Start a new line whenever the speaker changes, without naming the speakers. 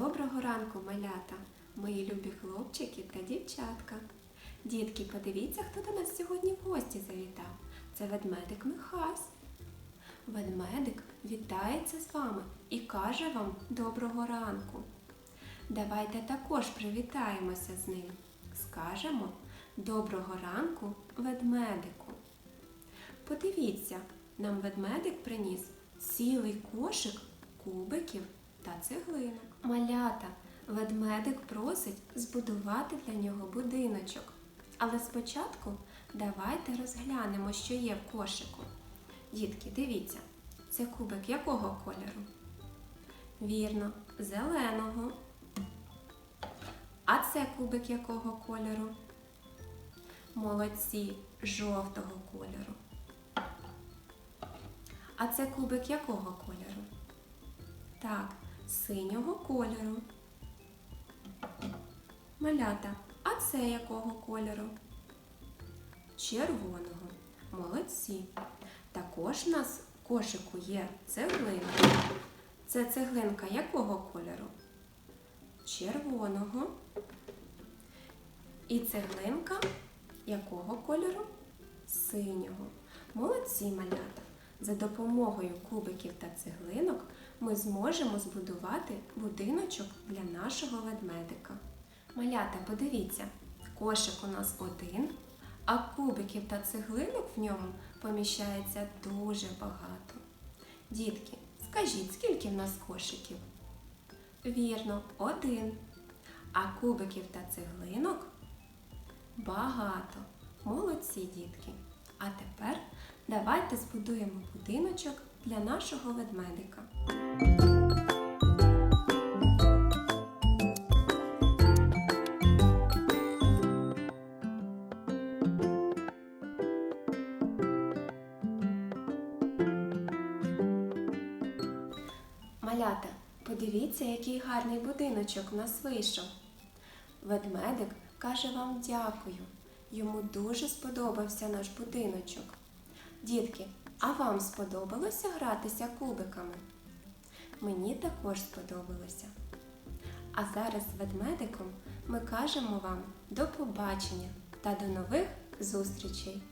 Доброго ранку, малята, мої любі хлопчики та дівчатка. Дітки, подивіться, хто до нас сьогодні в гості завітав. Це ведмедик Михась. Ведмедик вітається з вами і каже вам доброго ранку. Давайте також привітаємося з ним. Скажемо доброго ранку ведмедику. Подивіться, нам ведмедик приніс цілий кошик кубиків та цеглинок. Малята, ведмедик просить збудувати для нього будиночок. Але спочатку давайте розглянемо, що є в кошику. Дітки, дивіться, це кубик якого кольору? Вірно, зеленого. А це кубик якого кольору? Молодці, жовтого кольору. А це кубик якого кольору? Так, синього кольору. Малята, а це якого кольору? Червоного. Молодці. Також у нас в кошику є цеглинка. Це цеглинка якого кольору? Червоного. І цеглинка якого кольору? Синього. Молодці малята. За допомогою кубиків та цеглинок ми зможемо збудувати будиночок для нашого ведмедика. Малята, подивіться, кошик у нас один, а кубиків та цеглинок в ньому поміщається дуже багато. Дітки, скажіть, скільки в нас кошиків? Вірно, один. А кубиків та цеглинок багато. Молодці, дітки. А тепер давайте збудуємо будиночок для нашого ведмедика. Малята, подивіться, який гарний будиночок у нас вийшов. Ведмедик каже вам дякую. Йому дуже сподобався наш будиночок. Дітки, а вам сподобалося гратися кубиками? Мені також сподобалося. А зараз з ведмедиком ми кажемо вам до побачення та до нових зустрічей!